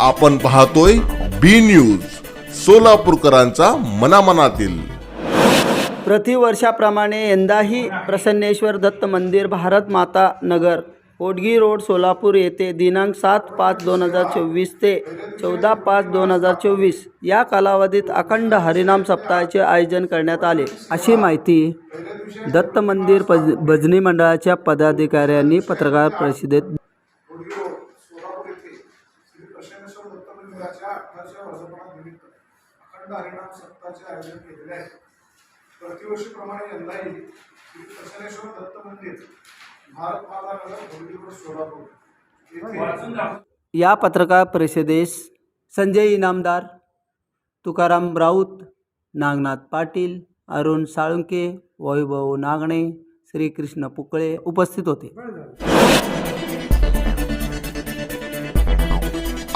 आपण पाहतोय बी न्यूज सोलापूरकरांचा मनामनातील. प्रतिवर्षाप्रमाणे यंदाही प्रसन्नेश्वर दत्त मंदिर भारत माता नगर ओडगी रोड सोलापूर येथे दिनांक सात पाच दोन हजार चोवीस ते चौदा पाच दोन हजार चोवीस या कालावधीत अखंड हरिनाम सप्ताहाचे आयोजन करण्यात आले. अशी माहिती दत्त मंदिर पज भजनी मंडळाच्या पदाधिकाऱ्यांनी पत्रकार परिषदेत मंदिराच्या अठराशे वर्षापणानिमित्त अखंड हरिनाम सप्ताहाचे आयोजन केलेले आहे. प्रतिवर्षीप्रमाणे यंदाही श्री दत्त मंदिर भारत माता नगर सोलापूर या पत्रकार परिषदेस संजय इनामदार तुकाराम राऊत नागनाथ पाटील अरुण साळुंके वैभव नागणे श्रीकृष्ण पुकळे उपस्थित होते.